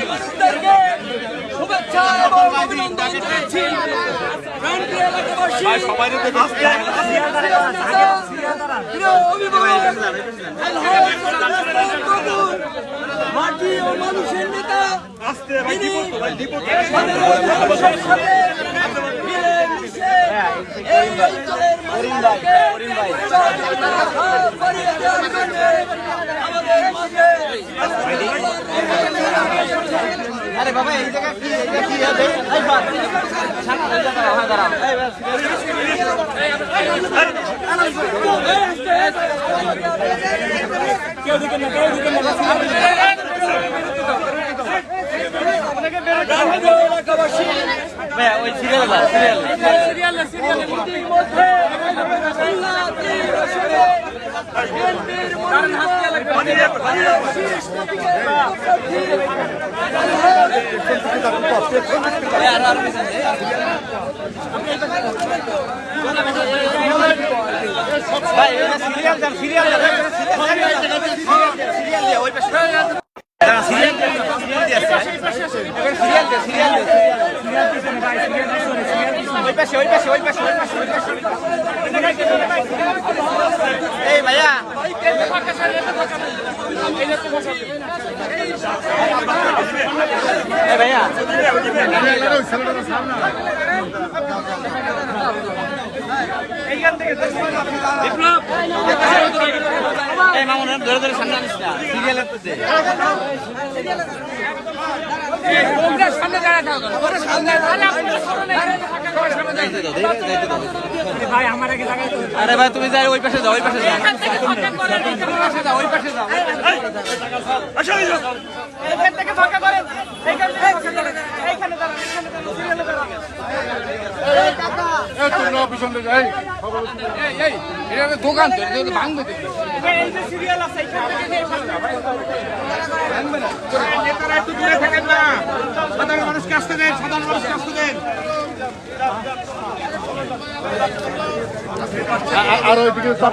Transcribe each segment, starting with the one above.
মানুষদেরকে শুভেচ্ছা এবং অভিনন্দন জানাচ্ছি। মাটি ও মানুষের নেতা আরে বাবা এই জায়গা কি এটা কি আছে এই বাবা সামনে দাঁড়াও হ্যাঁ দাঁড়াও এই bus serial serial serial serial ওই পাশে ওই পাশে ওই পাশে ওই পাশে ওই পাশে এই ভাইয়া। এই ভাইয়া। এই মামুন ধরে ধরে সামনে আনিস না। সিরিয়ালের তো দে যাইতে দাও, যাইতে দাও। আরে ভাই তুমি যাই ওই পাশে যাও ওই পাশে যাও। ওই পাশে যাও ওই পাশে যাও দোকান তো এটা ভাঙবে নেতারা একটু দূরে থাকেন না। সাধারণ মানুষকে আসতে দেন সাধারণ মানুষকে আসতে দেন আর ওইদিকে সব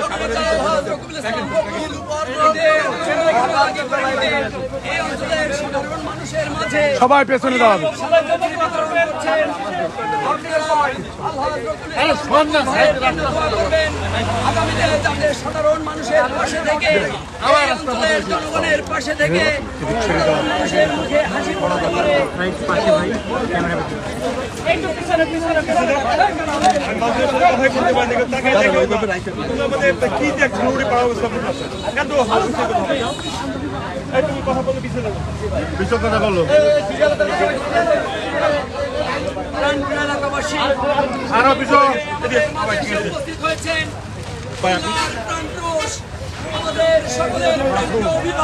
এই অঞ্চলের সাধারণ মানুষের মাঝে সবাই পেছনে দাও আগামীতে যাতে সাধারণ মানুষের পাশে থেকে জনগণের পাশে থেকে সাধারণ মানুষের মুখে হাসি ফোটাতে পারে। বিশ্বকতা করল আরও উপস্থিত হয়েছেন আমাদের সকলের মনোনীত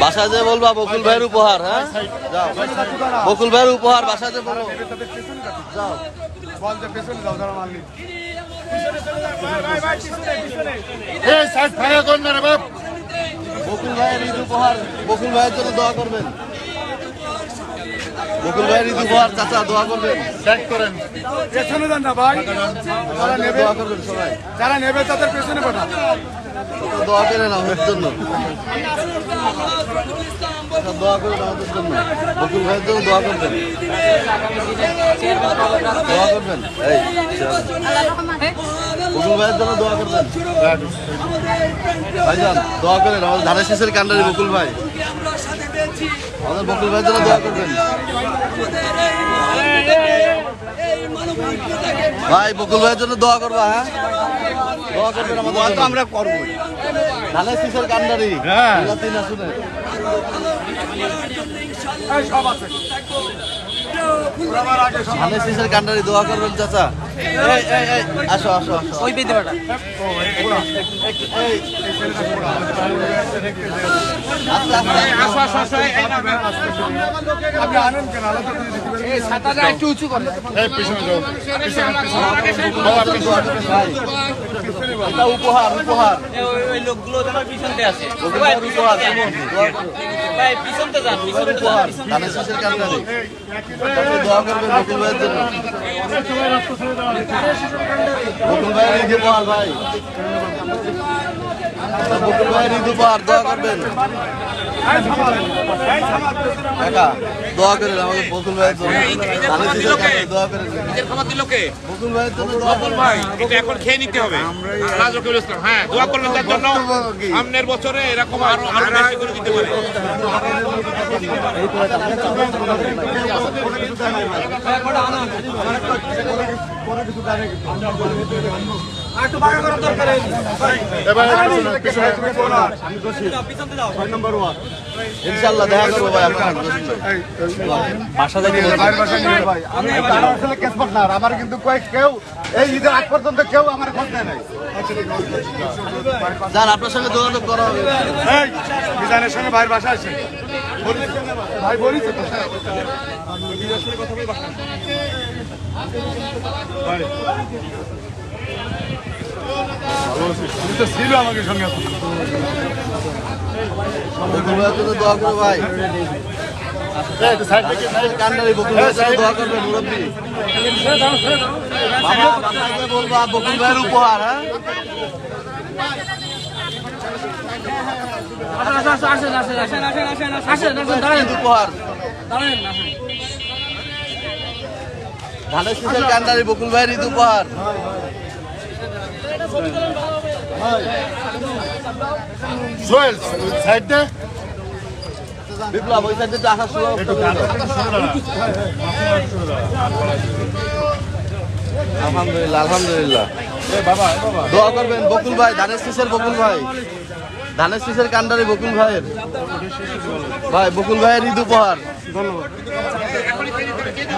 বাসায় যে বলবা বকুল ভাইয়ের উপহার হ্যাঁ? যাও। বকুল ভাইয়ের উপহার বাসায় যে বলো যাও। বল যে পেছনে যারা মানলি বকুল ভাইয়ের ঈদ উপহার বকুল ভাইয়ের জন্য দোয়া করবেন। বকুল ভাইয়ের ঈদ উপহার চাচা দোয়া করবেন। চেক করেন। পেছনে যান না ভাই। যারা নেবে দোয়া করবেন সবাই। যারা নেবে তাদের পেছনে পাঠান। দোয়া করেন আমাদের জন্য। দোয়া করেন আমাদের জন্য। বকুল ভাইয়ের জন্য দোয়া করবেন। দোয়া করবেন। এই বকুল ভাইয়ের জন্য দোয়া করবেন। ভাইজান দোয়া করেন। আমাদের ধানের শীষের কান্ডারি বকুল ভাই। আমরা সাথে পেয়েছি আমাদের বকুল ভাইয়ের জন্য দোয়া করবেন। ভাই বকুল ভাইয়ের জন্য দোয়া করবা হ্যাঁ? দোয়া করবেন আমাদের তো আমরা করব ধানের শীষের কান্ডারি। হ্যাঁ। তিন আসনে। ধানের শীষের কান্ডারি দোয়া করবেন চাচা। আসো আসো ওই বেদে বাটা আসো আসো আসো। আপনি আনেন কেন আলাদা পিছনে ভাই এটা উপহার উপহার লোকগুলো যেন পিছনতে আছে উপহার দোয়া করবেন ভাই বকুল ভাইয়ের ঈদ দোয়া করবেন? কাকা দোয়া করেন আমাকে বকুল ভাইয়ের জন্য। ধানের শীষের কান্ডারি দোয়া করেন খাবার দিল কে বকুল ভাইয়ের জন্য দোয়া ভাই এটা এখন খেয়ে নিতে হবে। রাজকীয় ইসলাম হ্যাঁ দোয়া করলেন তার জন্য। সামনের বছরে এরকম আরও আরও বেশি করে দিতে পারে। ইনশাল্লাহ দেখা করব ভাই বাসা থেকে ভাইয়ের বাসায় নিয়ে ভাই। আমি আসলে কেস পার্টনার আমার কিন্তু কয়েক কেউ এই ঈদের আগ পর্যন্ত কেউ আমার খোঁজ নেয় নাই। যান আপনার সঙ্গে যোগাযোগ করা হবে। এই মিজানের সঙ্গে ভাইয়ের বাসা আছে। ভাই? বলিস তো? তুই তো ছিল আমাকে ভাই কান্নারি বকুল ভাইয়ের উপহার। সোহেল সাইড? দে বিপ্লব ওই সাইডে তো আসার সুযোগ আলহামদুলিল্লাহ আলহামদুলিল্লাহ। দোয়া করবেন বকুল ভাই ধানের শীষের বকুল ভাই। ধানের শীষের কান্ডারি বকুল ভাইয়ের। ভাই বকুল ভাইয়ের ঈদ উপহার।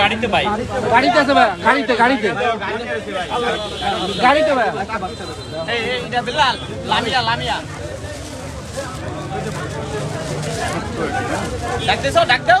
দাও ভাই গাড়িতে আছে ভাই গাড়িতে গাড়িতে গাড়িতে ভাই লামিয়া লামিয়া ডাক দেছো ডাক দাও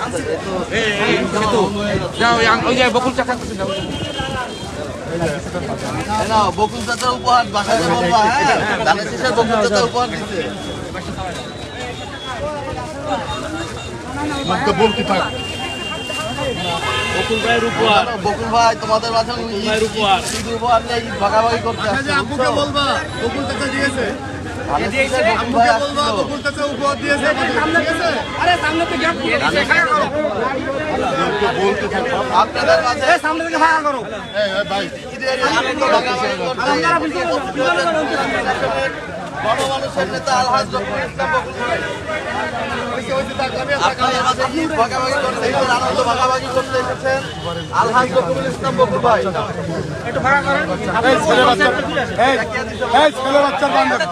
আব্বুকে বলবা বকুল চাচা দিয়েছে ধানের শীষের বকুল বলবা বকুল চাচা উপহার দিয়েছে ঠিক আছে আরে সামনে তো গ্যাপ বলতে থাক আপনাদের মাঝে সামনে থেকে ফাঁকা করো এই এই ভাই ঈদের আনন্দ ভাগাভাগি করতে গণমানুষের নেতা আলহাজ রহমান ইসলাম বকুল ভাই আপনাদের মাঝে ঈদ ভাগাভাগি করতে আলহাজ বকুল ভাই এই ছেলে মানুষের নেতা এই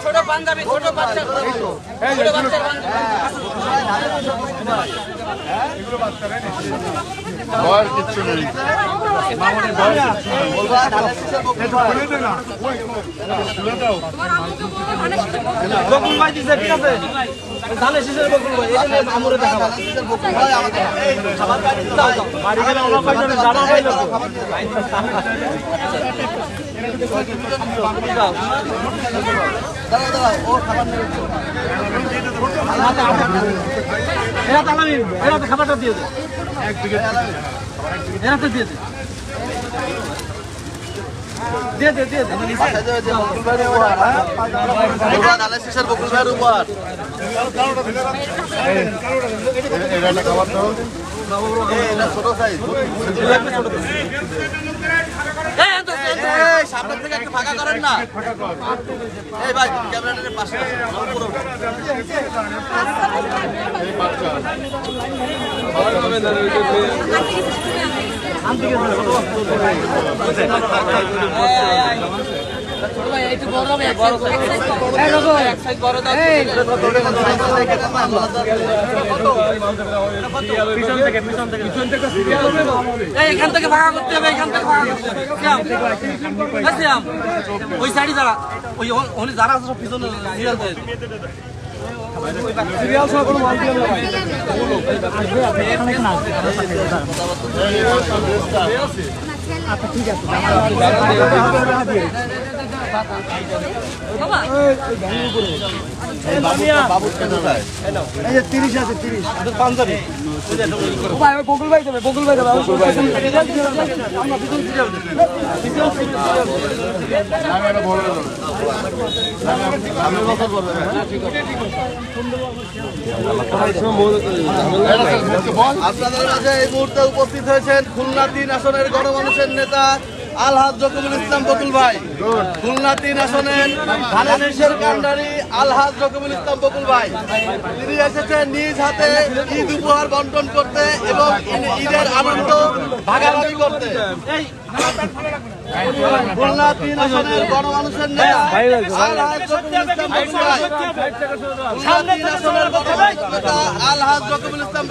ছেলে বান্ধবী। ছোট বাচ্চা ছোট বাচ্চা ভয়ের কিচ্ছু নেই বকুল ভাই দিছে ঠিক আছে ধানের শীষের বকুল ভাই এটা নিয়ে আমরে দেখাবো খাবার বাড়ি গেলে কয়জন জামা পাইলো এরা তালামি এরা তো খাবারটা দিয়ে দে এরা তো দিয়ে দে দিয়ে দে দিয়ে দে বকুল ভাইয়ের এটা ছোট সাইজ সামনে থেকে একটু ফাঁকা করেন না। এই ভাই ক্যামেরাটার পাশে উঠুন। এখান থেকে ভাগা করতে হবে এখান থেকে ভাগা করতে হবে ওই সাইডে যারা ওই ওই যারা আছে। সব পিছনে সিরিয়াল দেয় সিরিয়াল সহ কোনো মাল দিয়ে বাবুর কেন চাই ভাই ওই আপনাদের মাঝে এই মুহূর্তে উপস্থিত হয়েছেন খুলনা তিন আসনের গণমানুষের নেতা আলহাজ জকুবুল ইসলাম বকুল ভাই। খুলনা তিন আসনের ধানের কান্ডারি আলহাজ জকুবুল ইসলাম বকুল ভাই। তিনি এসেছেন নিজ হাতে ঈদ উপহার বন্টন করতে এবং ঈদের আনন্দ ভাগাভাগি করতে। খুলনা তিন আসনের গণমানুষের নেতা আলহাজ ইসলাম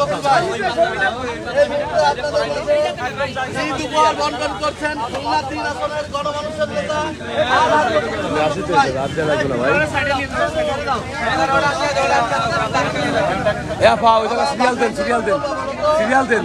ঈদ উপহার বন্টন করছেন খুলনা তিন আসনের গণমানুষের নেতা আলহাজ জকিবুল ইসলাম সিরিয়াল দেন সিরিয়াল দেন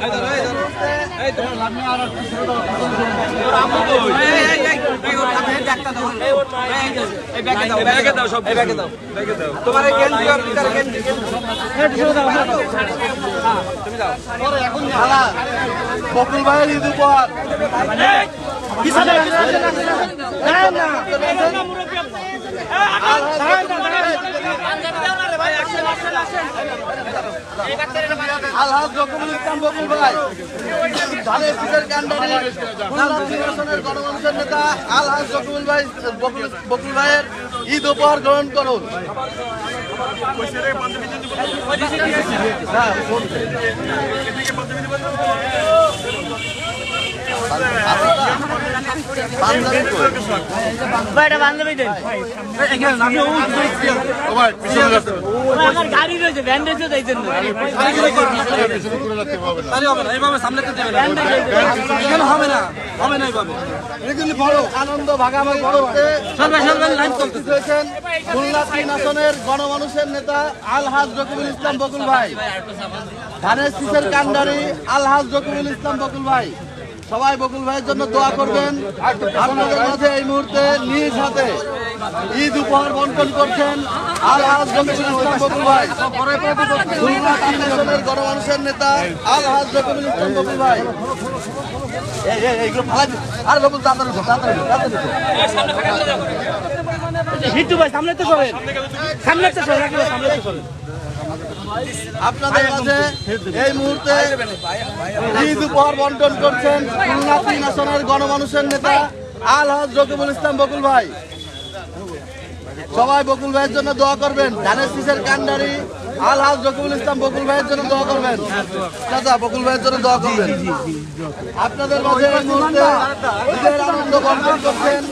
ভাইয়ের উপহার একটা পানি দে জানাবেন খালা, বকুল ভাইয়ের ঈদ উপহার আলহাজ জকিবুল ইসলাম বকুল নেতা আলহাজ জকিবুল ভাই, বকুল বকুল ভাইয়ের ঈদ উপহার গ্রহণ করুন। গণমানুষের নেতা আলহাজ জকিবুল ইসলাম বকুল ভাই ধানের শীষের কান্ডারি আলহাজ জকিবুল ইসলাম বকুল ভাই সবাই বকুল ভাইয়ের জন্য দোয়া করবেন। আপনাদের মাঝে এই মুহূর্তে নিজ হাতে ঈদ উপহার বন্টন করছেন ইসলাম বকুল ভাই। খুলনা নেতা আলহাজ জকিবুল ইসলাম বকুল ভাই। ভাই, সামনে তো সামনে তো সামনে তো আপনাদের মাঝে এই মুহূর্তে ঈদ উপহার বন্টন করছেন খুলনা তিন গণমানুষের নেতা আলহাজ রকিবুল ইসলাম বকুল ভাই। সবাই বকুল ভাইয়ের জন্য দোয়া করবেন। ধানের শীষের কান্ডারি আলহাজ রকিবুল ইসলাম বকুল ভাইয়ের জন্য দোয়া করবেন। চাচা, বকুল ভাইয়ের জন্য দোয়া করবেন। আপনাদের মাঝে এই মুহূর্তে ঈদের আনন্দ বন্টন করছেন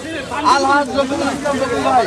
আলহাজ রকিবুল ইসলাম বকুল ভাই।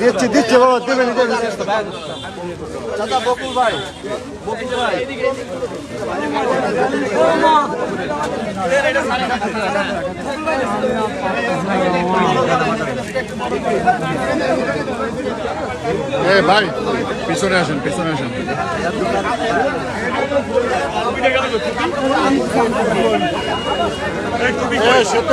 দিচ্ছি দিচ্ছি বাবা দেবেন চাচা বকুল ভাই বকুল ভাই। পিছনে আসেন পিছনে আসেন। সে সত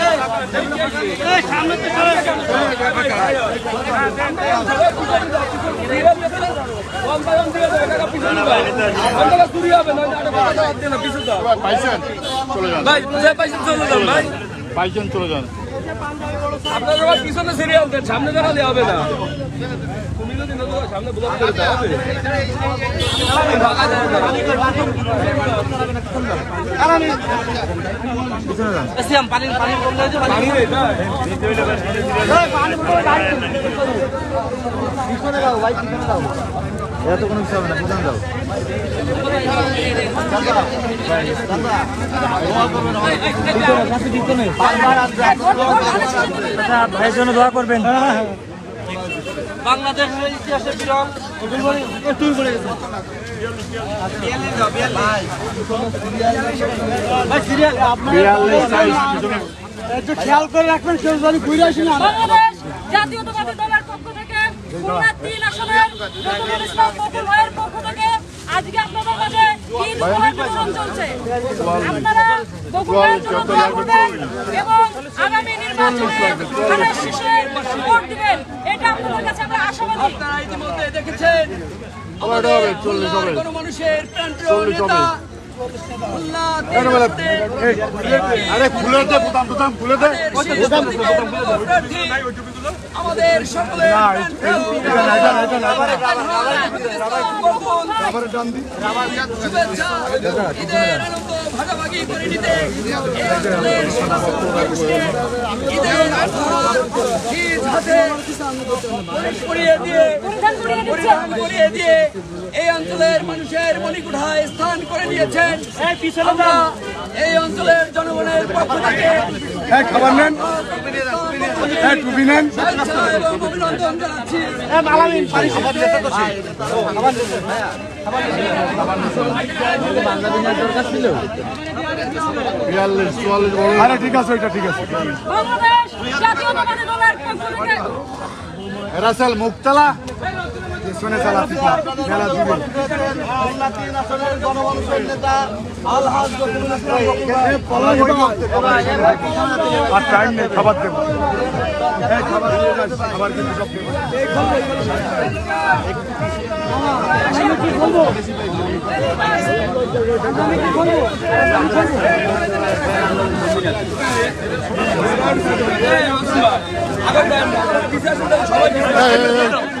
পাইছেন চলে যান। আপনার পিছনে সিরিয়াল দেন সামনে দাঁড়ালে হবে না। তুমি যদি না দাঁড়াও, সামনে ব্লক করে দাও হবে না ভাইয়ের জন্য দোয়া করবেন বাংলাদেশের ইতিহাসে বিরল। একটু পড়ে গেছে একটু খেয়াল করে রাখবেন কেউ ঘুরে আসেন বাংলাদেশ জাতীয়তাবাদী দলের পক্ষ থেকে খুলনা তিন আসনের রতনুল ইসলাম বকুল ভাইয়ের পক্ষ থেকে আজকে আপনাদের মাঝে ঈদ বিতরণ চলছে। আপনারা বকুল ভাইয়ের জন্য দোয়া করবেন এবং আগামী নির্বাচনে শীষে ভোট দিবেন এটা আপনাদের কাছে আমরা আশাবাদী আপনারা ইতিমধ্যে দেখেছেন নেতা তিন আসনের আরে খুলে দে বুতাম বুতাম খুলে দে আমাদের সকলের শুভেচ্ছা ঈদের আনন্দ ভাগাভাগি করে নিতে এই অঞ্চলের সমস্ত মানুষকে ঈদের উপহার ঈদ হাতে পরিয়ে দিয়ে পরিধান করিয়ে দিচ্ছেন পরিধান করিয়ে দিয়ে এই অঞ্চলের মানুষের মণিকুঠায় স্থান করে নিয়েছেন আমরা এই অঞ্চলের জনগণের পক্ষ থেকে হ্যাঁ হ্যাঁ আরে ঠিক আছে ওইটা ঠিক আছে। রাসেল মুক্তালা। পিছনে চালা মেলা দিবে খুলনা তিন আসনের গণমানুষের নেতা আলহাজ রকিবুল ইসলাম আর টাইম নেই খাবার দেবো। হ্যাঁ খাবার খাবার কিন্তু সব দেবো। এই, এই, এই, এই,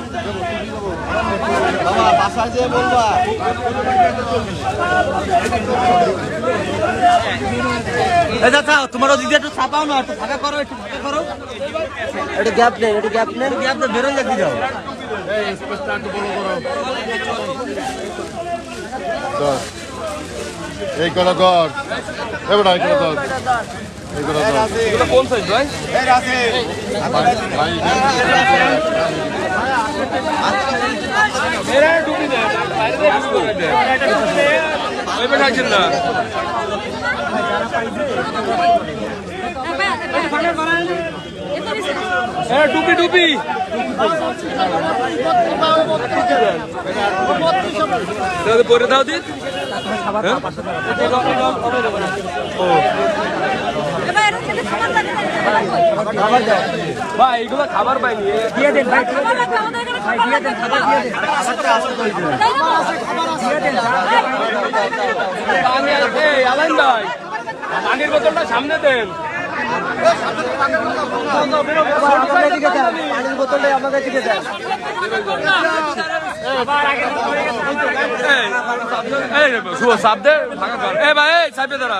বাবা বাসায় যেয়ে বলবা এই তোমার ওদিকে একটু ছাপাও না একটু ফাঁকা করো একটু ফাঁকা করো। একটু গ্যাপ নেই একটু গ্যাপ নেই। গ্যাপ নেই বেরোয় যাচ্ছি যাও। এই বড় করো এবার এই এই করে কোন সাইজ ভাই টুপি টুপি দাদা পরে দাও দিন লাগে না ভাই এগুলো খাবার পাইনি। দিয়ে দেন ভাই খাবার দিয়ে দেন আলাইন ভাই পানির বোতলটা সামনে দেন। পানির বোতলে আমাকে দিকে দেন সাপ দে ভাঙা এ ভাই সাইপে দাঁড়া